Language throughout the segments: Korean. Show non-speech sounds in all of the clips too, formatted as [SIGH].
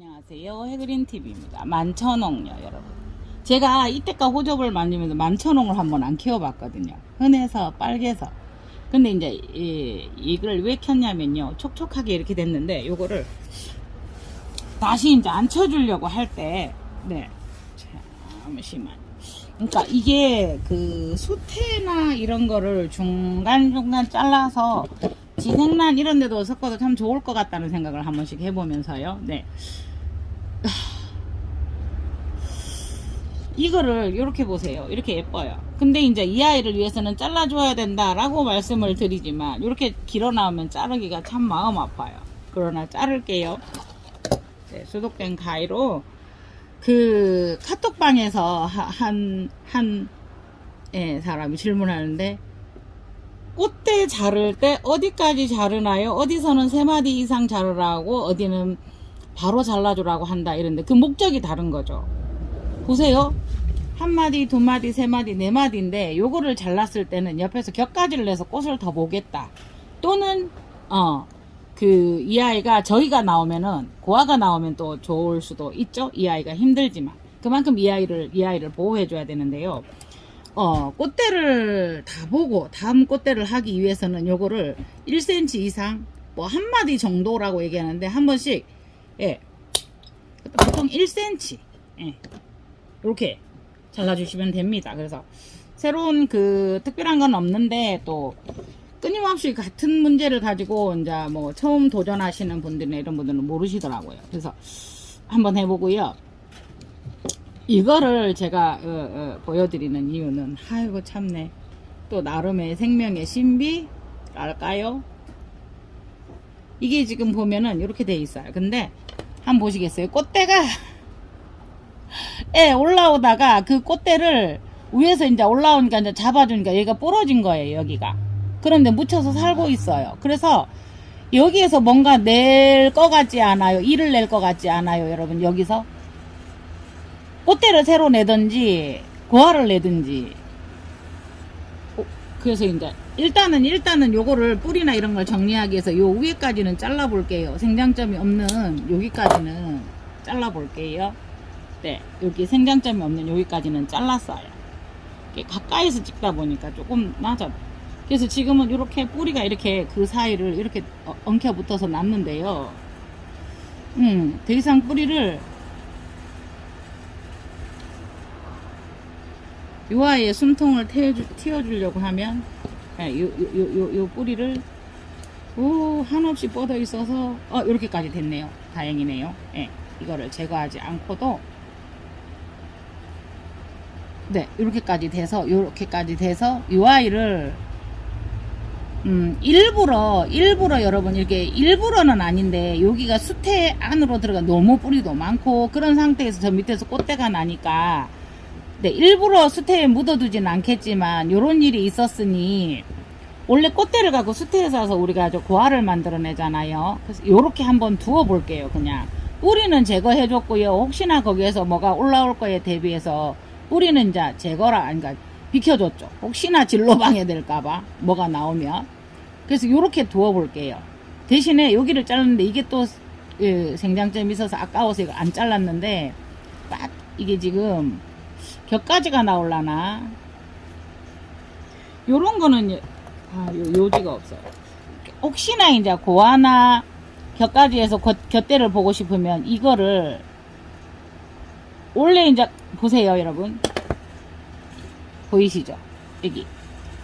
안녕하세요. 해그린TV입니다. 만천홍요, 여러분. 제가 이때까 호접을 만지면서 만천홍을 한번 안 키워봤거든요. 흔해서, 빨개서. 근데 이제, 이, 이걸 왜 켰냐면요. 촉촉하게 이렇게 됐는데, 요거를 다시 이제 안 쳐주려고 할 때, 네. 잠시만. 그러니까 이게 그 수태나 이런 거를 중간중간 잘라서 지생란 이런 데도 섞어도 참 좋을 것 같다는 생각을 한 번씩 해보면서요. 네. 이거를 이렇게 보세요. 이렇게 예뻐요. 근데 이제 이 아이를 위해서는 잘라줘야 된다 라고 말씀을 드리지만 이렇게 길어 나오면 자르기가 참 마음 아파요. 그러나 자를게요. 네, 소독된 가위로 그 카톡방에서 한한 예, 사람이 질문하는데 꽃대 자를 때 어디까지 자르나요? 어디서는 세 마디 이상 자르라고 어디는 바로 잘라주라고 한다 이런데 그 목적이 다른 거죠. 보세요. 한 마디, 두 마디, 세 마디, 네 마디인데 요거를 잘랐을 때는 옆에서 격가지를 내서 꽃을 더 보겠다. 또는 어 그 이 아이가 저희가 나오면은 고아가 나오면 또 좋을 수도 있죠. 이 아이가 힘들지만 그만큼 이 아이를 이 아이를 보호해 줘야 되는데요. 어 꽃대를 다 보고 다음 꽃대를 하기 위해서는 요거를 1cm 이상 뭐 한 마디 정도라고 얘기하는데 한 번씩 예 보통 1cm 예 이렇게 잘라주시면 됩니다. 그래서 새로운 그 특별한 건 없는데 또 끊임없이 같은 문제를 가지고 이제 뭐 처음 도전하시는 분들이나 이런 분들은 모르시더라고요. 그래서 한번 해보고요. 이거를 제가 어, 어, 보여드리는 이유는 아이고 참네 또 나름의 생명의 신비랄까요? 이게 지금 보면은 이렇게 돼 있어요. 근데 한번 보시겠어요? 꽃대가 예 올라오다가 그 꽃대를 위에서 이제 올라오니까 이제 잡아주니까 얘가 부러진 거예요 여기가. 그런데 묻혀서 살고 있어요. 그래서 여기에서 뭔가 낼것 같지 않아요? 일을 낼것 같지 않아요 여러분? 여기서? 꽃대를 새로 내든지 고화를 내든지. 어, 그래서 이제 일단은 일단은 요거를 뿌리나 이런 걸 정리하기 위해서 요 위에까지는 잘라 볼게요. 생장점이 없는 여기까지는 잘라 볼게요 네 여기 생장점이 없는 여기까지는 잘랐어요 가까이서 찍다 보니까 조금 낮아 그래서 지금은 이렇게 뿌리가 이렇게 그 사이를 이렇게 어- 엉켜 붙어서 났는데요 음, 더 이상 뿌리를 요 아이의 숨통을 틔워주, 틔워주려고 하면 예, 요, 요, 요, 요, 요 뿌리를 오, 한없이 뻗어 있어서 어, 이렇게까지 됐네요. 다행이네요. 예, 이거를 제거하지 않고도 네, 이렇게까지 돼서 이렇게까지 돼서 요 아이를 음, 일부러 일부러 여러분 이렇게 일부러는 아닌데 여기가 수태 안으로 들어가 너무 뿌리도 많고 그런 상태에서 저 밑에서 꽃대가 나니까 네, 일부러 수태에 묻어두진 않겠지만 요런 일이 있었으니 원래 꽃대를 갖고 수태에 사서 우리가 저 고화를 만들어내잖아요. 그래서 요렇게 한번 두어 볼게요. 그냥 뿌리는 제거해 줬고요. 혹시나 거기에서 뭐가 올라올 거에 대비해서 뿌리는 이제 제거라 그러니까 비켜줬죠. 혹시나 진로 방해될까봐 뭐가 나오면 그래서 요렇게 두어 볼게요. 대신에 여기를 잘랐는데 이게 또 예, 생장점이 있어서 아까워서 이거 안 잘랐는데 딱 이게 지금 격가지가 나올라나 요런 거는 요- 아, 요, 요지가 없어요 혹시나 이제 고아나 격가지에서 겨, 곁대를 보고 싶으면 이거를 원래 이제 보세요 여러분. 보이시죠? 여기.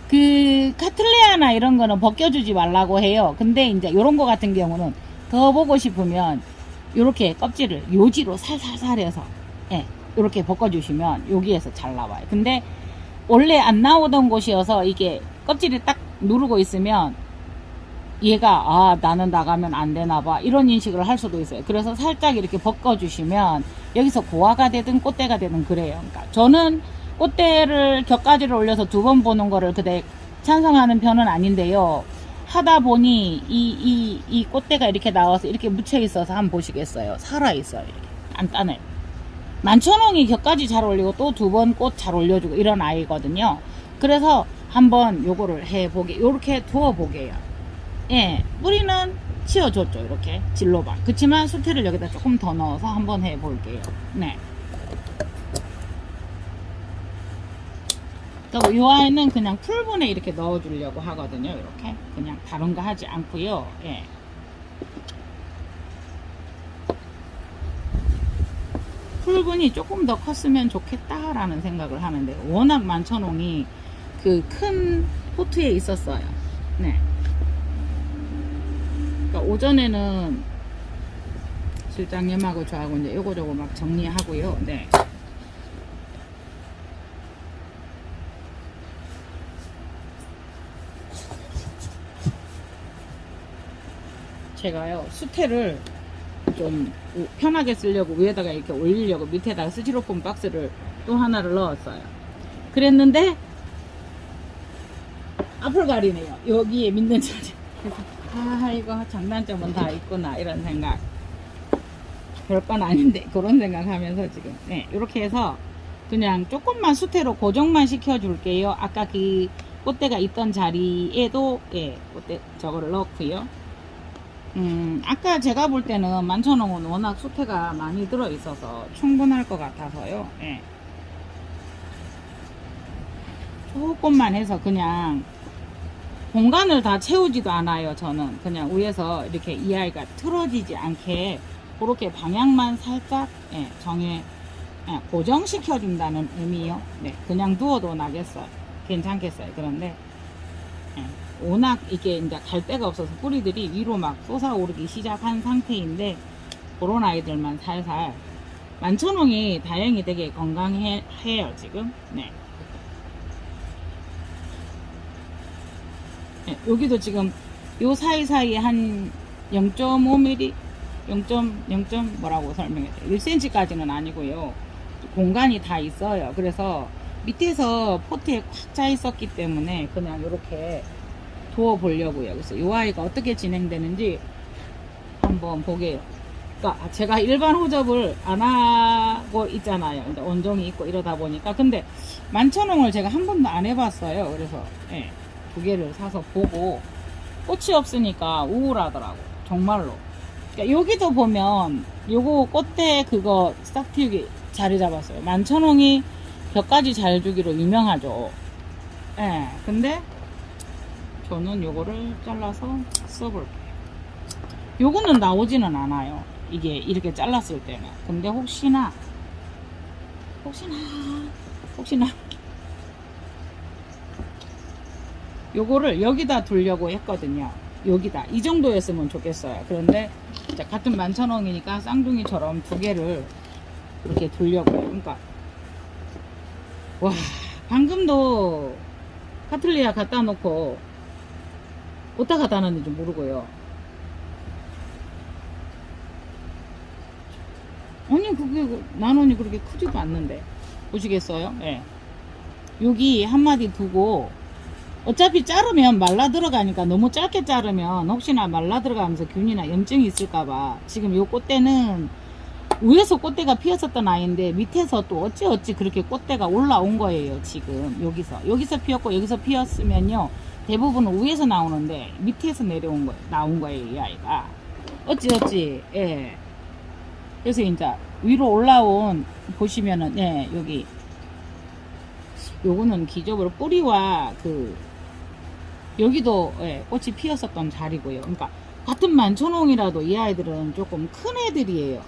그 카틀레아나 이런 거는 벗겨주지 말라고 해요. 근데 이제 요런 거 같은 경우는 더 보고 싶으면 요렇게 껍질을 요지로 살살살 해서 예, 요렇게 벗겨주시면 여기에서 잘 나와요. 근데 원래 안 나오던 곳이어서 이게 껍질이 딱 누르고 있으면 얘가 아 나는 나가면 안 되나 봐. 이런 인식을 할 수도 있어요. 그래서 살짝 이렇게 벗겨주시면 여기서 고화가 되든 꽃대가 되든 그래요. 그러니까 저는 꽃대를 격가지를 올려서 두 번 보는 거를 그대 찬성하는 편은 아닌데요. 하다 보니 이 이이 꽃대가 이렇게 나와서 이렇게 묻혀 있어서 한번 보시겠어요? 살아 있어요 이렇게. 단단해. 만천홍이 격까지 잘 올리고 또 두 번 꽃 잘 올려주고 이런 아이거든요. 그래서 한번 요거를 해보게, 요렇게 두어보게요. 예, 뿌리는 치워줬죠 이렇게. 진로방 그치만 수태를 여기다 조금 더 넣어서 한번 해볼게요. 네. 이 아이는 그냥 풀분에 이렇게 넣어주려고 하거든요 이렇게. 그냥 다른 거 하지 않고요. 예. 풀분이 조금 더 컸으면 좋겠다라는 생각을 하는데 워낙 만천홍이 그 큰 포트에 있었어요. 네. 그러니까 오전에는 실장님하고 저하고 이제 요거저거 막 정리하고요. 네. 제가요 수태를 좀 편하게 쓰려고 위에다가 이렇게 올리려고 밑에다가 스티로폼 박스를 또 하나를 넣었어요. 그랬는데 앞을 가리네요. 여기에 믿는 자리. 아 이거 장단점은 다 있구나 이런 생각. 별건 아닌데 그런 생각하면서 지금 네 이렇게 해서 그냥 조금만 수태로 고정만 시켜 줄게요. 아까 그 꽃대가 있던 자리에도 예 꽃대 저거를 넣고요. 음 아까 제가 볼 때는 만천홍은 워낙 수태가 많이 들어 있어서 충분할 것 같아서요. 예. 조금만 해서 그냥 공간을 다 채우지도 않아요. 저는 그냥 위에서 이렇게 이 아이가 틀어지지 않게 그렇게 방향만 살짝 예, 정해 예, 고정시켜 준다는 의미요. 네, 그냥 두어도 나겠어요. 괜찮겠어요. 그런데 예, 워낙 이게 이제 갈 데가 없어서 뿌리들이 위로 막 솟아오르기 시작한 상태인데 그런 아이들만 살살 만천홍이 다행히 되게 건강해요 지금. 네. 네, 여기도 지금 요 사이사이에 한 0.5mm 0.0. 뭐라고 설명해야 돼 1cm까지는 아니고요. 공간이 다 있어요. 그래서 밑에서 포트에 꽉 차 있었기 때문에 그냥 이렇게 두어 보려고요. 그래서 이 아이가 어떻게 진행되는지 한번 보게요. 그러니까 제가 일반 호접을 안 하고 있잖아요. 이제 원종이 있고 이러다 보니까. 근데 만천홍을 제가 한 번도 안 해봤어요. 그래서 예, 두 개를 사서 보고 꽃이 없으니까 우울하더라고 정말로 그러니까 여기도 보면 요거 꽃대 그거 싹 틔우기 자리 잡았어요. 만천홍이 벽까지 잘 주기로 유명하죠. 예, 근데 저는 요거를 잘라서 써볼게요. 요거는 나오지는 않아요. 이게 이렇게 잘랐을 때는. 근데 혹시나 혹시나 혹시나 요거를 여기다 두려고 했거든요. 여기다 이 정도였으면 좋겠어요. 그런데 자, 같은 만천원이니까 쌍둥이처럼 두 개를 이렇게 두려고요. 그러니까 와 방금도 카틀리아 갖다 놓고 어디다 갖다 놨는지 모르고요. 아니 그게 나눈이 그렇게 크지도 않는데 보시겠어요? 예. 여기 한 마디 두고 어차피 자르면 말라 들어가니까 너무 짧게 자르면 혹시나 말라 들어가면서 균이나 염증이 있을까봐 지금 요 꽃대는 위에서 꽃대가 피었었던 아이인데 밑에서 또 어찌 어찌 그렇게 꽃대가 올라온 거예요 지금 여기서. 여기서 피었고 여기서 피었으면요 대부분은 위에서 나오는데 밑에서 내려온 거 나온 거예요 이 아이가. 어찌 어찌 예. 그래서 이제 위로 올라온 보시면은 예 여기. 요거는 기적으로 뿌리와 그 여기도 예, 꽃이 피었었던 자리고요. 그러니까 같은 만천홍이라도 이 아이들은 조금 큰 애들이에요.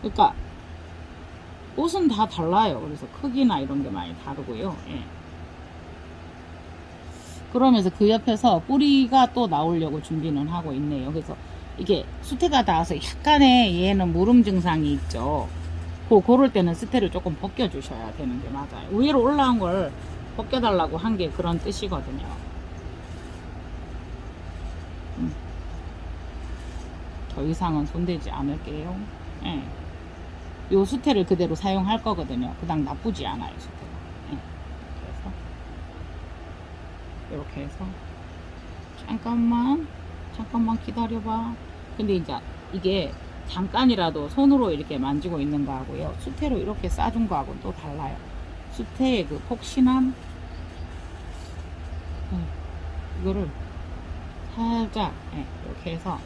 그러니까 옷은 다 달라요. 그래서 크기나 이런 게 많이 다르고요. 예. 그러면서 그 옆에서 뿌리가 또 나오려고 준비는 하고 있네요. 그래서 이게 수태가 닿아서 약간의 얘는 무름 증상이 있죠. 그, 그럴 때는 스테를 조금 벗겨주셔야 되는 게 맞아요. 위로 올라온 걸 벗겨달라고 한 게 그런 뜻이거든요. 음. 더 이상은 손대지 않을게요. 예. 요 수태를 그대로 사용할 거거든요. 그닥 나쁘지 않아요, 수태가. 예. 그래서, 이렇게 해서, 잠깐만, 잠깐만 기다려봐. 근데 이제 이게 잠깐이라도 손으로 이렇게 만지고 있는 거하고요. 수태로 이렇게 싸준 거하고는 또 달라요. 수태의 그 폭신함, 네, 이거를 살짝 예, 이렇게 해서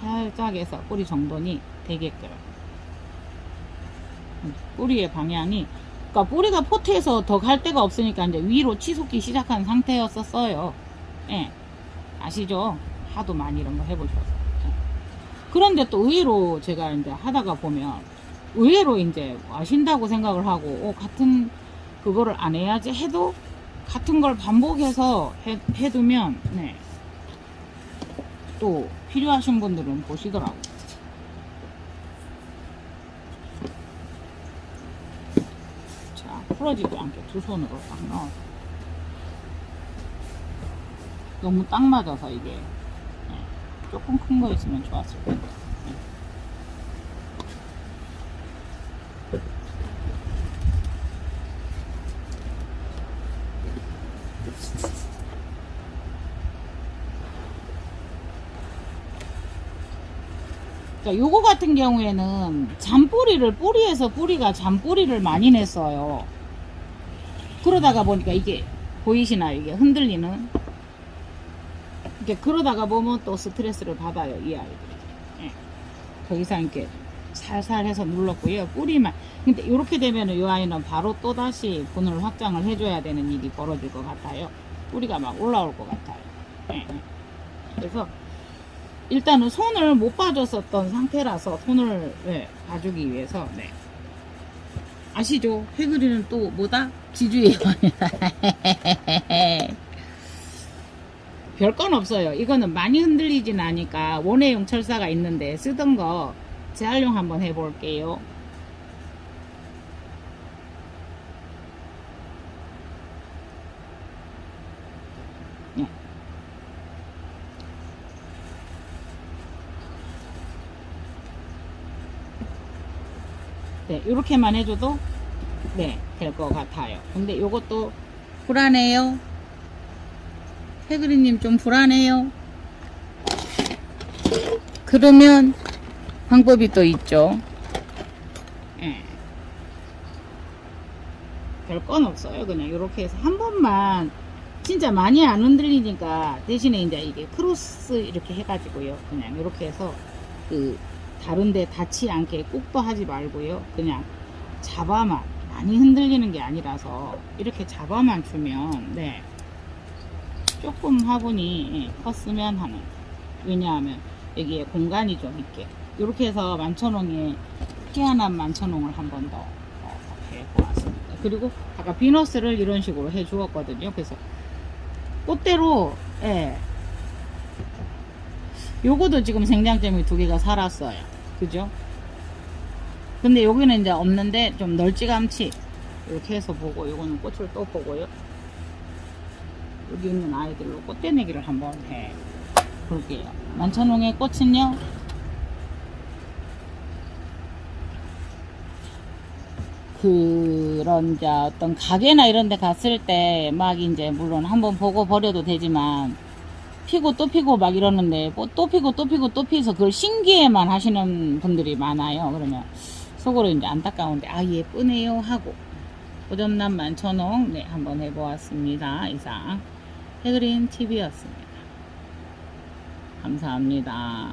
살짝 해서 뿌리 정돈이 되게끔 음, 뿌리의 방향이 그러니까 뿌리가 포트에서 더 갈 데가 없으니까 이제 위로 치솟기 시작한 상태였었어요. 예. 아시죠? 하도 많이 이런 거 해보셔서. 예. 그런데 또 의외로 제가 이제 하다가 보면 의외로 이제 아신다고 생각을 하고 어, 같은 그거를 안 해야지 해도 같은 걸 반복해서 해, 해두면 네. 또 필요하신 분들은 보시더라고. 자, 풀어지지 않게 두 손으로 딱 넣어. 너무 딱 맞아서 이게 네, 조금 큰 거 있으면 좋았을 텐데. 네. 자, 요거 같은 경우에는 잔뿌리를 뿌리에서 뿌리가 잔뿌리를 많이 냈어요. 그러다가 보니까 이게 보이시나요? 이게 흔들리는. 이렇게 그러다가 보면 또 스트레스를 받아요, 이 아이들이. 예. 더 이상 이렇게 살살 해서 눌렀고요. 뿌리만. 근데 이렇게 되면은 이 아이는 바로 또 다시 분을 확장을 해줘야 되는 일이 벌어질 것 같아요. 뿌리가 막 올라올 것 같아요. 예, 예. 그래서 일단은 손을 못 봐줬었던 상태라서 손을 네, 봐주기 위해서 네. 아시죠? 해그리는 또 뭐다? 지주예요. [LAUGHS] 별건 없어요. 이거는 많이 흔들리진 않으니까 원해용 철사가 있는데 쓰던 거 재활용 한번 해볼게요. 네, 이렇게만 해줘도 네, 될 것 같아요. 근데 이것도 불안해요. 해그리님 좀 불안해요. 그러면 방법이 또 있죠. 예. 별건 없어요. 그냥 이렇게 해서 한 번만 진짜 많이 안 흔들리니까 대신에 이제 이게 크로스 이렇게 해가지고요. 그냥 이렇게 해서 그 다른데 닿지 않게 꾹도 하지 말고요. 그냥 잡아만 많이 흔들리는 게 아니라서 이렇게 잡아만 주면 네 조금 화분이 예, 컸으면 하는 왜냐하면 여기에 공간이 좀 있게 이렇게 해서 만천홍에 희한한 만천홍을 한 번 더 해보았습니다. 그리고 아까 비너스를 이런 식으로 해 주었거든요. 그래서 꽃대로 예 요거도 지금 생장점이 두 개가 살았어요. 그죠? 근데 여기는 이제 없는데 좀 널찌감치 이렇게 해서 보고 요거는 꽃을 또 보고요. 여기 있는 아이들로 꽃대내기를 한번 해 볼게요. 만천홍의 꽃은요. 그런 이제 어떤 가게나 이런 데 갔을 때 막 이제 물론 한번 보고 버려도 되지만 피고 또 피고 막 이러는데 뭐 또 피고 또 피고 또 피해서 그걸 신기해만 하시는 분들이 많아요. 그러면 속으로 이제 안타까운데 아 예쁘네요 하고 오점남 만천홍 네 한번 해보았습니다. 이상 해그린 TV였습니다. 감사합니다.